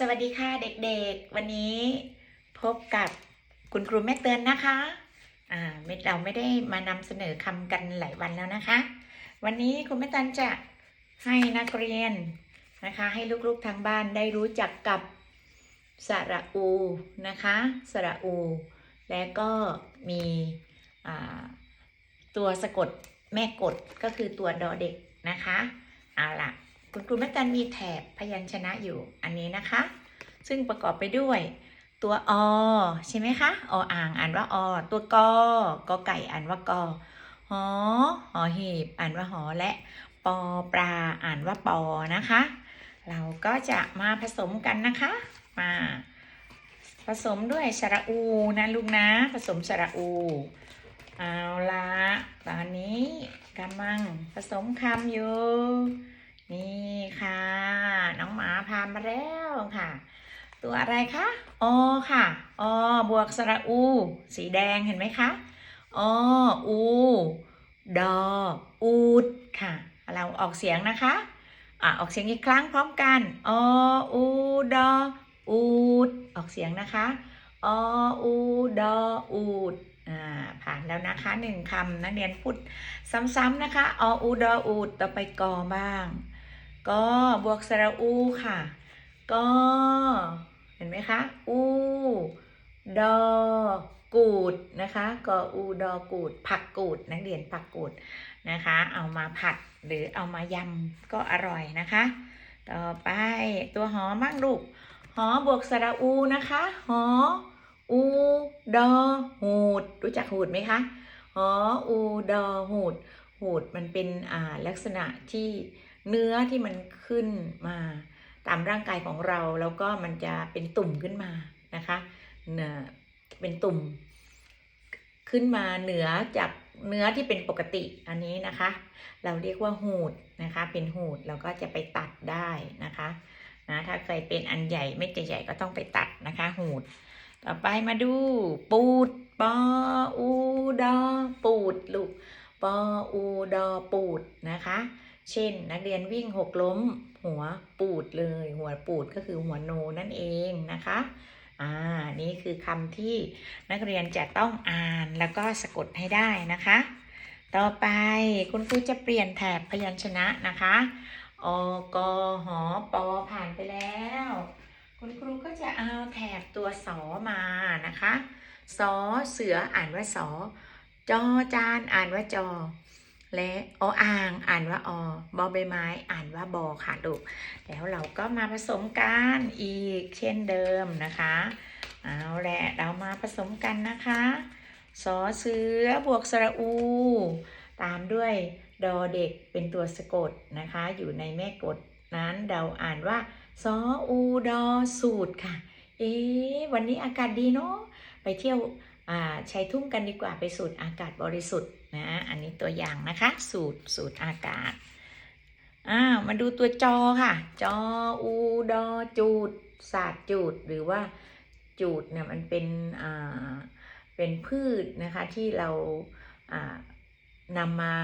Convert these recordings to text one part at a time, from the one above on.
สวัสดีค่ะเด็กๆ วันนี้พบกับคุณครูแม่เตือนนะคะอ่าเราไม่ได้มานำเสนอคำกันหลายวันแล้วนะคะ วันนี้คุณแม่เตือนจะให้นักเรียนนะคะ ให้ลูกๆทางบ้านได้รู้จักกับสระอูนะคะสระอู และก็มีอ่าตัวสะกดแม่กดก็คือตัวดอเด็กนะคะเอาล่ะ คุณครูแม่ตันมีแถบพยัญชนะอยู่อันนี้นะคะ ซึ่งประกอบไปด้วยตัวอใช่ไหมคะออ่างอ่านว่าอตัวกอกอไก่อ่านว่ากอหอหอหีบอ่านว่าหอและปอปลาอ่านว่าปอนะคะ เราก็จะมาผสมกันนะคะ มาผสมด้วยสระอูนะลูกนะ ผสมสระอู เอาละตอนนี้กำลังผสมคำอยู่ นี่ค่ะ น้องหมาพามาแล้วค่ะ ตัวอะไรคะอค่ะอบวกสระอู สีแดงเห็นไหมคะออู ดอ อูดค่ะ เราออกเสียงนะคะอะออกเสียงอีกครั้งพร้อมกันออูดออูด ออกเสียงนะคะออูดออูดอ่าผ่านแล้วนะคะหนึ่งคำนักเรียนพูดซ้ำๆนะคะออูดออูดต่อไปกอบ้าง ก็บวกสระอูค่ะ ก็เห็นไหมคะ อูดอกูดนะคะกออูดอกูด ผักกูดนักเรียนผักกูดนะคะ เอามาผัดหรือเอามายำก็อร่อยนะคะ ต่อไปตัวหอมั่งลูกหอบวกสระอูนะคะหออูดอหูด รู้จักหูดไหมคะหออูดอหูด หูดมันเป็นลักษณะที่ เนื้อที่มันขึ้นมาตามร่างกายของเราแล้วก็มันจะเป็นตุ่มขึ้นมานะคะเนื้อเป็นตุ่ม ขึ้นมาเหนือจากเนื้อที่เป็นปกติอันนี้นะคะ เราเรียกว่าหูดนะคะ เป็นหูดเราก็จะไปตัดได้นะคะนะถ้าเคยเป็นอันใหญ่ไม่ใหญ่ก็ต้องไปตัดนะคะ หูด ต่อไปมาดู ปูดปออูดอปูดลูกปออูดอปูดนะคะ เช่น นักเรียนวิ่งหกล้ม หัวปูดเลย หัวปูดก็คือหัวโนนั่นเองนะคะอ่านี่คือคำที่นักเรียนจะต้องอ่านแล้วก็สะกดให้ได้นะคะ ต่อไปคุณครูจะเปลี่ยนแถบพยัญชนะนะคะอกหอปอผ่านไปแล้ว คุณครูก็จะเอาแถบตัวสอมานะคะสอเสืออ่านว่าสอจอจานอ่านว่าจอ และออ่างอ่านว่าอบอใบไม้ อ่านว่าบอค่ะลูกแล้วเราก็มาผสมกันอีกเช่นเดิมนะคะ เอาแหละเรามาผสมกันนะคะสอเสือบวกสระอู ตามด้วยดอเด็กเป็นตัวสะกดนะคะ อยู่ในแม่กฎนั้นเราอ่านว่าสออูดอสูตรค่ะ เอ๊ะวันนี้อากาศดีเนาะไปเที่ยว ใช้ทุ่งกันดีกว่าไปสูดอากาศบริสุทธิ์นะ อันนี้ตัวอย่างนะคะสูตรสูตรอากาศอ้ามาดูตัวจอค่ะ จออูดอจูดศาสตร์จูดหรือว่าจูดเนี่ยมันเป็นอ่าเป็นพืชนะคะที่เราอ่านำมา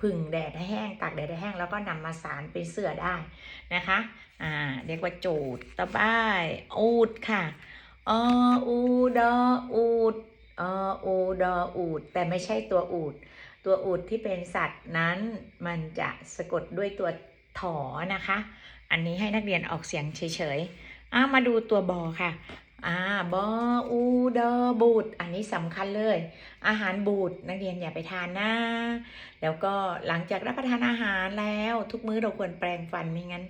ผึ่งแดดให้แห้งตากแดดให้แห้งแล้วก็นำมาสารเป็นเสื่อได้นะคะอ่าเรียกว่าจูดต่อไปอูดค่ะ ออูดออูดออูดออูด แต่ไม่ใช่ตัวอูด ตัวอูดที่เป็นสัตว์นั้นมันจะสะกดด้วยตัวถอนะคะ อันนี้ให้นักเรียนออกเสียงเฉยๆมาดูตัวบอค่ะ อ่าบออูดอบูดอันนี้สำคัญเลย อาหารบูดนักเรียนอย่าไปทานนะแล้วก็หลังจากรับประทานอาหารแล้ว ทุกมื้อเราควรแปรงฟันไม่งั้น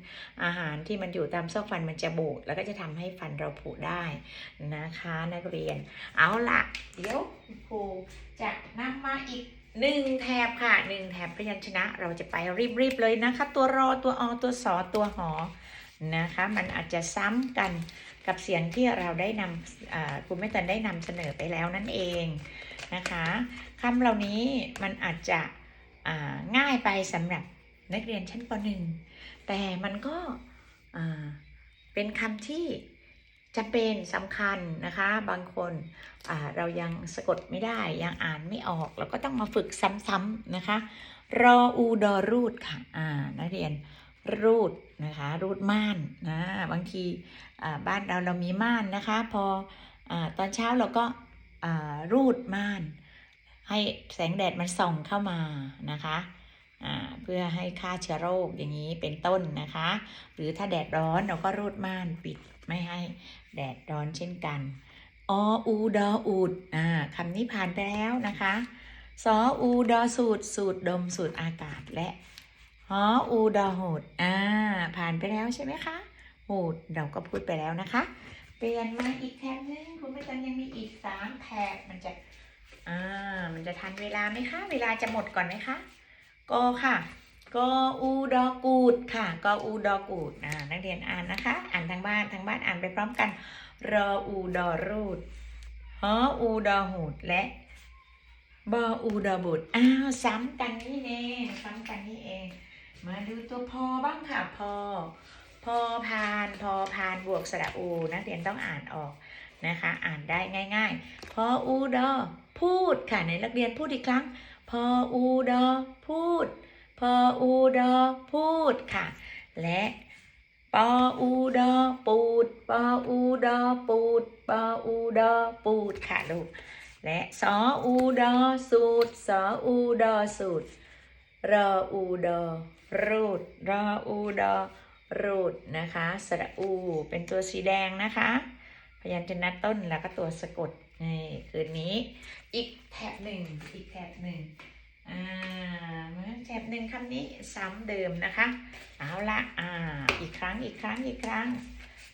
อาหารที่มันอยู่ตามซอกฟันมันจะบูดแล้วก็จะทำให้ฟันเราผุได้นะคะ นักเรียน เอาละเดี๋ยวครูจะนำมาอีกหนึ่งแถบค่ะหนึ่งแถบพยัญชนะ เราจะไปรีบๆเลยนะคะ ตัวรอตัวอตัวสอตัวหอนะคะ มันอาจจะซ้ำกัน กับเสียงที่เราได้นำครูแม่ตันได้นำเสนอไปแล้วนั่นเองนะคะคำเหล่านี้มันอาจจะง่ายไปสำหรับนักเรียนชั้นป .1 แต่มันก็เป็นคำที่จำเป็นสำคัญนะคะ บางคนเรายังสะกดไม่ได้ ยังอ่านไม่ออกเราก็ต้องมาฝึกซ้ำๆนะคะ รออูดอรูดค่ะนักเรียนรูด นะคะรูดม่านนะบางทีบ้านเราเรามีม่านนะคะ พออตอนเช้าเราก็รูดม่าน ให้แสงแดดมันส่องเข้ามานะคะเพื่อให้ฆ่าเชื้อโรคอย่างนี้เป็นต้นนะคะ หรือถ้าแดดร้อนเราก็รูดม่านปิดไม่ให้แดดร้อนเช่นกันออูดออูดอ่าคำนี้ผ่านไปแล้วนะคะสออูดอสูดสูดดมสูดอากาศและ หออูดอหดอ่า ผ่านไปแล้วใช่ไหมคะหดเราก็พูดไปแล้วนะคะ เปลี่ยนมาอีกแถบนึงคุณผู้ชมยังมีอีกสามแถบมันจะอ่ามันจะทันเวลาไหมคะ เวลาจะหมดก่อนไหมคะกอค่ะกออูดอกูดค่ะกออูดอกูดอ่านักเรียนอ่านนะคะ อ่านทางบ้านทางบ้านอ่านไปพร้อมกันรออูดอรูดฮออูดอหูดและบออูดอบุดอ้าวซ้ำกันนี่เองซ้ำกันนี่เอง มาดูตัวพอบ้างค่ะพอ พอพานพอพานบวกสระอู นักเรียนต้องอ่านออกนะคะ อ่านได้ง่าย ๆ พออูดอพูดค่ะในนักเรียนพูดอีกครั้ง พออูดอพูด พออูดอพูดค่ะ และปออูดอปูดปออูดอปูดปออูดอปูดค่ะลูกและสออูดอสูดสออูดอสูดรออูดอ รูดรออูดอรูดนะคะสระอู เป็นตัวสีแดงนะคะ พยัญชนะต้นแล้วก็ตัวสะกดนี่คืนนี้ อีกแถบหนึ่งอีกแถบหนึ่งอ่ามือนแถบหนึ่งคำนี้ซ้ำเดิมนะคะเอาละอ่าอีกครั้งอีกครั้งอีกครั้ง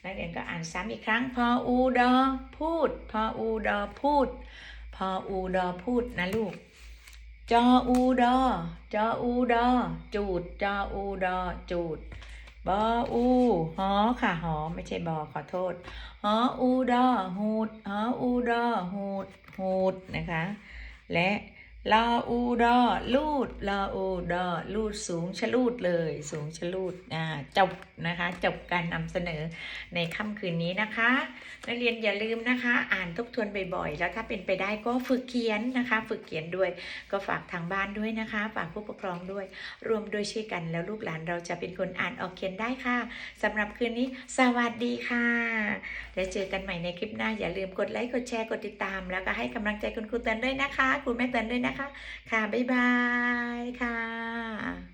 นักเรียนก็อ่านซ้ำอีกครั้งพออูดอพูดพออูดอพูดพออูดอพูดนะลูก จออูดอจออูดอจูดจออูดอจูดบออูหอค่ะหอไม่ใช่บอขอโทษหออูดอหูดหออูดอหูดหูดนะคะ และ ลออูดอลูดลออูดอลูดสูงชะลูดเลย สูงชะลูดอ่าจบนะคะ จบการนำเสนอในค่ำคืนนี้นะคะ นักเรียนอย่าลืมนะคะ อ่านทบทวนบ่อยๆ แล้วถ้าเป็นไปได้ก็ฝึกเขียนนะคะ ฝึกเขียนด้วย ก็ฝากทางบ้านด้วยนะคะ ฝากผู้ปกครองด้วย รวมด้วยช่วยกันแล้วลูกหลานเราจะเป็นคนอ่านออกเขียนได้ค่ะสำหรับคืนนี้ สวัสดีค่ะแล้วเจอกันใหม่ในคลิปหน้าอย่าลืมกดไลค์กดแชร์กดติดตาม แล้วก็ให้กำลังใจคุณครูเตือนด้วยนะคะครูแม่เตือนด้วยนะนะคะ ค่ะ บ๊ายบายค่ะ